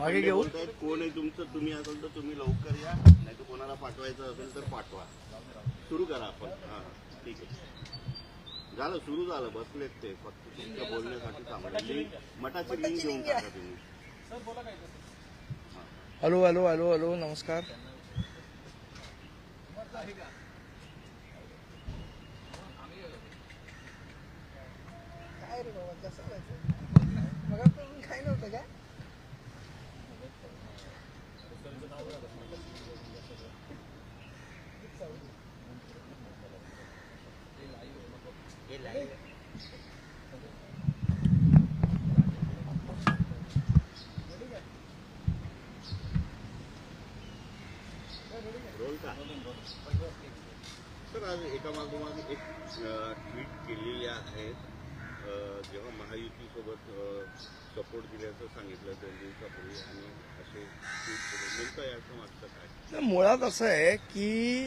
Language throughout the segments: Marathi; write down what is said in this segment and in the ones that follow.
मागे घेऊ बोलतायत, कोण आहे तुमचं? तुम्ही असाल तर तुम्ही लवकर या. नाही तर कोणाला पाठवायचं असेल तर पाठवा. सुरू करा आपण. हा ठीक आहे. झालं सुरू झालं. बसलेत ते. फक्त तुमच्या बोलण्यासाठी थांबले मठाची लिंक देऊन टाका तुम्ही. हॅलो हॅलो हॅलो हॅलो नमस्कार. काय रे बाबा कसं काही नव्हतं का? सर आज एका मागोमाग एक ट्विट केलेली आहेत. जेव्हा महायुतीसोबत सपोर्ट दिल्याचं सांगितलं दोन दिवसापूर्वी आणि असे ट्विट केले. नेमकं याचं मागचं काय? मुळात असं आहे की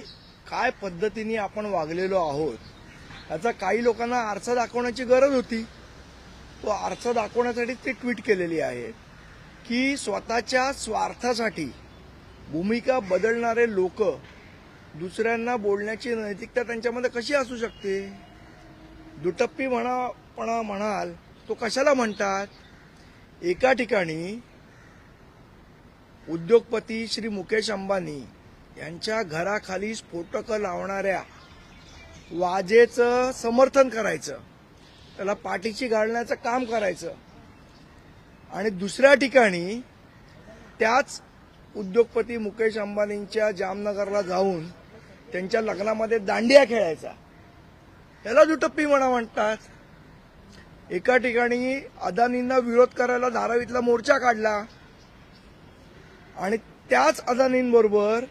काय पद्धतीने आपण वागलेलो आहोत याचा काही लोकांना आरसा दाखवण्याची गरज होती. तो आरसा दाखवण्यासाठी ते ट्विट केलेली आहे की स्वतःच्या स्वार्थासाठी भूमिका बदलणारे लोक दुसऱ्यांना बोलण्याची नैतिकता त्यांच्यामध्ये कशी असू शकते? दुटप्पी म्हणापणा म्हणाल तो कशाला म्हणतात? एका ठिकाणी उद्योगपती श्री मुकेश अंबानी यांच्या घराखाली स्फोटकं लावणाऱ्या वाजेचं समर्थन करायचं. त्याला पाठीशी घालण्याचं काम करायचं. आणि दुसऱ्या ठिकाणी त्याच उद्योगपती मुकेश अंबानींच्या जामनगरला जाऊन त्यांच्या लग्नामध्ये दांडिया खेळायचा. याला दुटप्पी म्हणा म्हणतात. एका ठिकाणी अदानींना विरोध करायला धारावीतला मोर्चा काढला. आणि त्याच अदानींबरोबर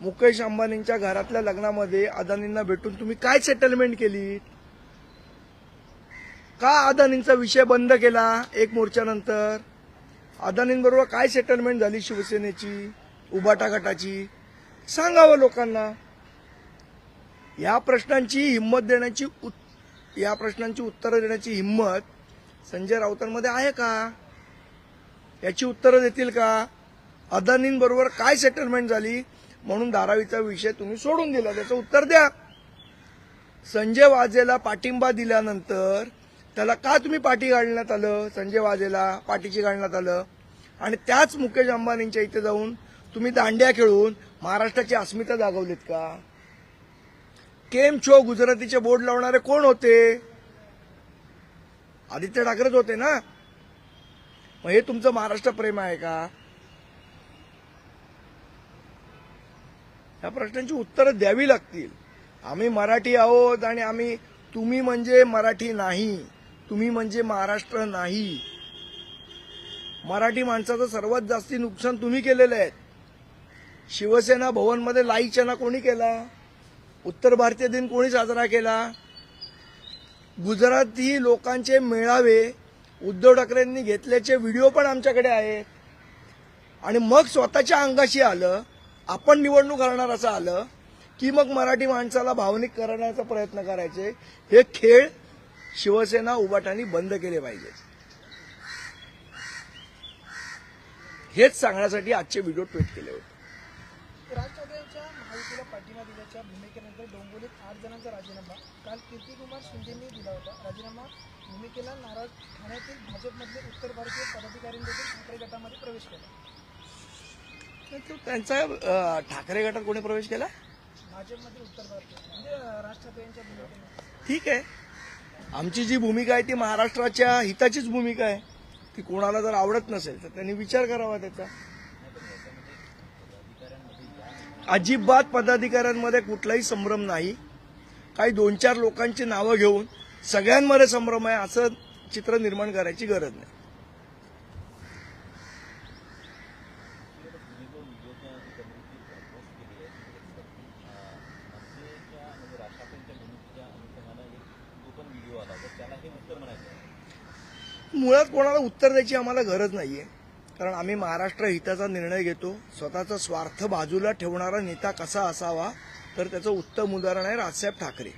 मुकेश अंबानींच्या घरातल्या लग्नामध्ये अदानींना भेटून तुम्ही काय सेटलमेंट केली? का अदानींचा विषय बंद केला एक मोर्चानंतर अदानींबरोबर काय सेटलमेंट झाली शिवसेनेची उबाटा गटाची? सांगावं लोकांना? या प्रश्नांची हिंमत देण्याची उत- या प्रश्नांची उत्तरं देण्याची हिंमत संजय राऊतांमध्ये आहे का? याची उत्तरं देतील का? अदानींबरोबर काय सेटलमेंट झाली? म्हणून धारावीचा विषय तुम्ही सोडून दिला त्याचं उत्तर द्या. संजय वाजेला पाठिंबा दिल्यानंतर त्याला का तुम्ही पाठी घालण्यात आलं? संजय वाजेला पाठीची घालण्यात आलं. आणि त्याच मुकेश अंबानींच्या इथे जाऊन तुम्ही दांड्या खेळून महाराष्ट्राची अस्मिता दाखवलीत का? केम छो गुजरातीचे बोर्ड लावणारे कोण होते? आदित्य ठाकरेच होते ना? मग हे तुमचं महाराष्ट्र प्रेम आहे का? या प्रश्नांची उत्तरं द्यावी लागतील. आम्ही मराठी आहोत आणि आम्ही तुम्ही म्हणजे मराठी नाही. तुम्ही म्हणजे महाराष्ट्र नाही. मराठी माणसाचं सर्वात जास्ती नुकसान तुम्ही केलेलं आहे. शिवसेना भवनमध्ये लाईचना कोणी केला? उत्तर भारतीय दिन कोणी साजरा केला? गुजराती लोकांचे मेळावे उद्धव ठाकरेंनी घेतल्याचे व्हिडिओ पण आमच्याकडे आहेत. आणि मग स्वतःच्या अंगाशी आलं आपण निवडणूक हरणार असं आलं की मग मराठी माणसाला भावनिक करण्याचा प्रयत्न करायचे हे खेळ शिवसेना उबाटाने बंद केले पाहिजे हेच सांगण्यासाठी आजचे व्हिडिओ ट्विट केले होते. महायुतीला पाठिंबा दिल्याच्या भूमिकेनंतर डोंबिवलीत आठ जणांचा राजीनामा. काल कीर्तिकुमार शिंदेंनी दिला होता. राजीनामा भूमिकेला नाराज ठाण्यातील भाजपमधले उत्तर भारतीय पदाधिकाऱ्यांनी देखील ठाकरे गटामध्ये प्रवेश केला. तर त्यांचा ठाकरे गटात कोणी प्रवेश केला? भाजपमध्ये उत्तर भारतीय म्हणजे राज ठाकरे यांच्या भूमिकेने ठीक आहे. आमची जी भूमिका आहे ती महाराष्ट्राच्या हिताचीच भूमिका आहे. ती कोणाला जर आवडत नसेल तर त्यांनी विचार करावा त्याचा. अजिबात पदाधिकाऱ्यांमध्ये कुठलाही संभ्रम नाही. काही दोन चार लोकांची नावं घेऊन सगळ्यांमध्ये संभ्रम आहे असं चित्र निर्माण करायची गरज नाही. मुळात कोणाला उत्तर द्यायची आम्हाला गरज नाहीये. कारण आम्ही महाराष्ट्र हिताचा निर्णय घेतो स्वतःचा स्वार्थ बाजूला ठेवणारा नेता कसा असावा तर त्याचं उत्तम उदाहरण आहे राजसाहेब ठाकरे.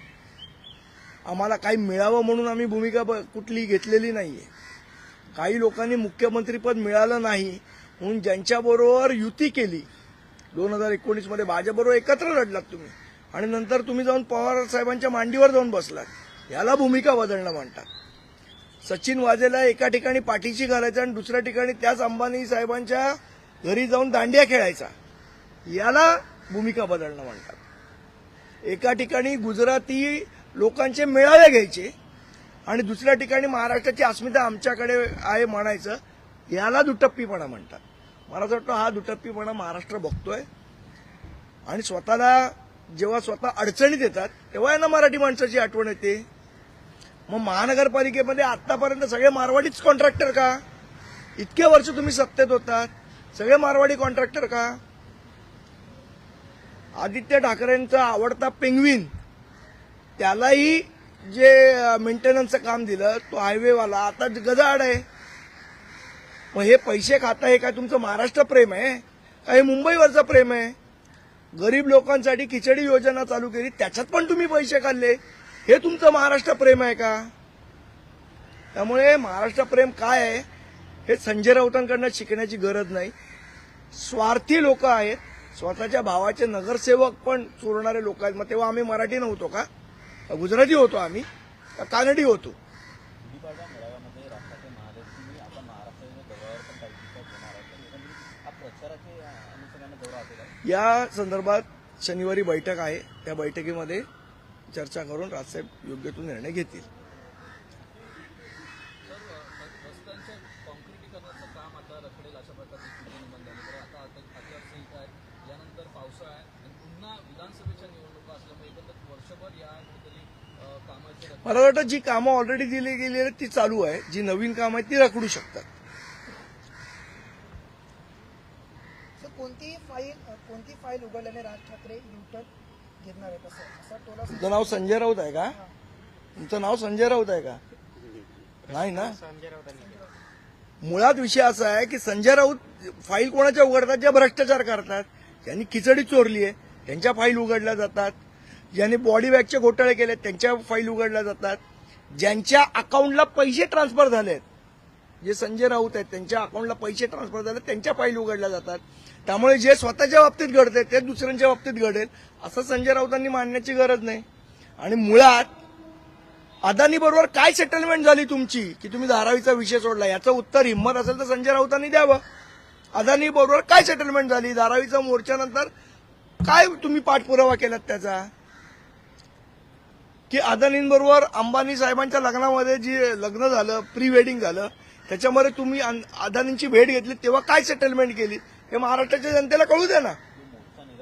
आम्हाला काही मिळावं म्हणून आम्ही भूमिका ब- कुठली घेतलेली नाही आहे काही लोकांनी मुख्यमंत्रीपद मिळालं नाही म्हणून ज्यांच्याबरोबर युती केली दोन हजार एकोणीसमध्ये भाजपबरोबर एकत्र लढलात तुम्ही आणि नंतर तुम्ही जाऊन पवार साहेबांच्या मांडीवर जाऊन बसलात याला भूमिका बदलणं म्हणतात. सचिन वाजेला एका ठिकाणी पाठीशी घालायचा आणि दुसऱ्या ठिकाणी त्याच अंबानी साहेबांच्या घरी जाऊन दांडिया खेळायचा. याला भूमिका बदलणं म्हणतात. एका ठिकाणी गुजराती लोकांचे मेळावे घ्यायचे आणि दुसऱ्या ठिकाणी महाराष्ट्राची अस्मिता आमच्याकडे आहे म्हणायचं याला दुटप्पीपणा म्हणतात. मला असं वाटतं हा दुटप्पीपणा महाराष्ट्र बघतोय. आणि स्वतःला जेव्हा स्वतः अडचणीत येतात तेव्हा यांना मराठी माणसाची आठवण येते. मग महानगरपालिकेमध्ये आतापर्यंत सगळे मारवाडीच कॉन्ट्रॅक्टर का? इतके वर्ष तुम्ही सत्तेत होतात सगळे मारवाडी कॉन्ट्रॅक्टर का? आदित्य ठाकरेंचा आवडता पेंग्विन त्यालाही जे मेंटेनन्सचं काम दिलं तो हायवेवाला आता गजाआड आहे. मग हे पैसे खाता हे काय तुमचं महाराष्ट्र प्रेम आहे? का हे मुंबईवरचं प्रेम आहे? गरीब लोकांसाठी खिचडी योजना चालू केली त्याच्यात पण तुम्ही पैसे काढले हे तुमचं महाराष्ट्र प्रेम आहे का? त्यामुळे महाराष्ट्र प्रेम काय आहे हे संजय राऊतांकडनं शिकण्याची गरज नाही. स्वार्थी लोक आहेत. स्वतःच्या भावाचे नगरसेवक पण चोरणारे लोक आहेत. मग तेव्हा आम्ही मराठी नव्हतो का? गुजराती होतो आम्ही? का कानडी होतो? या संदर्भात शनिवारी बैठक आहे. त्या बैठकीमध्ये चर्चा करून राजसाहेब योग्य तो निर्णय घेतील. मला वाटतं जी कामं ऑलरेडी दिली गेली आहेत ती चालू आहे. जी नवीन कामं आहे ती रखडू शकतात. कोणतीही फाईल कोणती फाईल उघडल्याने राज ठाकरे युटर्न घेणार आहेत असं असा टोला तुमचं नाव संजय राऊत आहे का? तुमचं नाव संजय राऊत आहे का? नाही ना? मुळात विषय असा आहे की संजय राऊत फाईल कोणाच्या उघडतात? ज्या भ्रष्टाचार करतात. ज्यांनी खिचडी चोरली आहे त्यांच्या फाईल उघडल्या जातात. ज्यांनी बॉडी बॅगचे घोटाळे केले त्यांच्या फाईल उघडल्या जातात. ज्यांच्या अकाउंटला पैसे ट्रान्सफर झालेत जे संजय राऊत आहेत त्यांच्या अकाउंटला पैसे ट्रान्सफर झाले त्यांच्या फाईल उघडल्या जातात. त्यामुळे जे स्वतःच्या बाबतीत घडते ते दुसऱ्यांच्या बाबतीत घडेल असं संजय राऊतांनी मानण्याची गरज नाही. आणि मुळात अदानी बरोबर काय सेटलमेंट झाली तुमची की तुम्ही धारावीचा विषय सोडला याचं उत्तर हिंमत असेल तर संजय राऊतांनी द्यावं. अदानी बरोबर काय सेटलमेंट झाली धारावीचा मोर्चानंतर काय तुम्ही पाठपुरावा केलात त्याचा? की अदानींबरोबर अंबानी साहेबांच्या लग्नामध्ये जे लग्न झालं प्री वेडिंग झालं त्याच्यामध्ये तुम्ही अदानींची भेट घेतली तेव्हा काय सेटलमेंट केली? हे महाराष्ट्राच्या जनतेला कळू द्या ना. म्हणजे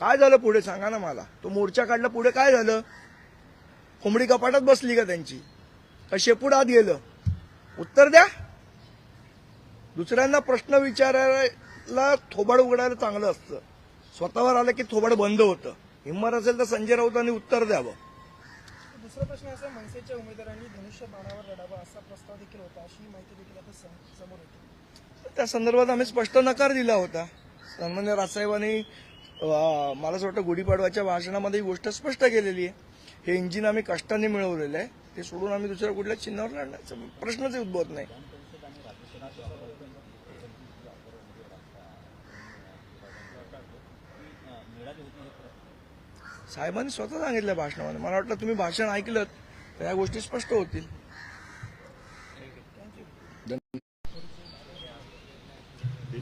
काय झालं पुढे? सांगा ना मला. तो मोर्चा काढला पुढे काय झालं? कोंबडी कपाटात बसली का त्यांची? का शेपूट आत गेलं? उत्तर द्या. दुसऱ्यांना प्रश्न विचारायला थोबाड उघडायला चांगलं असतं. स्वतःवर आलं की थोबाड बंद होतं. हिंमत असेल तर संजय राऊतांनी उत्तर द्यावं. दुसरा प्रश्न असा मनसेच्या उमेदवारांनी धनुष्य बाणावर लढावा असा प्रस्ताव देखील होता अशी माहिती देखील आता समोर येते. त्या संदर्भात आम्ही स्पष्ट नकार दिला होता. सन्मान्य राजसाहेबांनी मला असं वाटतं गुढीपाडवाच्या भाषणामध्ये ही गोष्ट स्पष्ट केलेली आहे. हे इंजिन आम्ही कष्टाने मिळवलेलं आहे. ते सोडून आम्ही दुसऱ्या कुठल्या चिन्हावर लढण्याचा प्रश्नच उद्भवत नाही मिळाली होती हे खरं साहेबांनी स्वतः सांगितलं भाषणामध्ये. मला वाटलं तुम्ही भाषण ऐकलं तर या गोष्टी स्पष्ट होतील.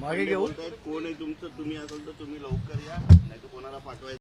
मागे घेऊन. कोण आहे तुमचं? तुम्ही असाल तर तुम्ही लवकर या नाही तर कोणाला पाठवायचं?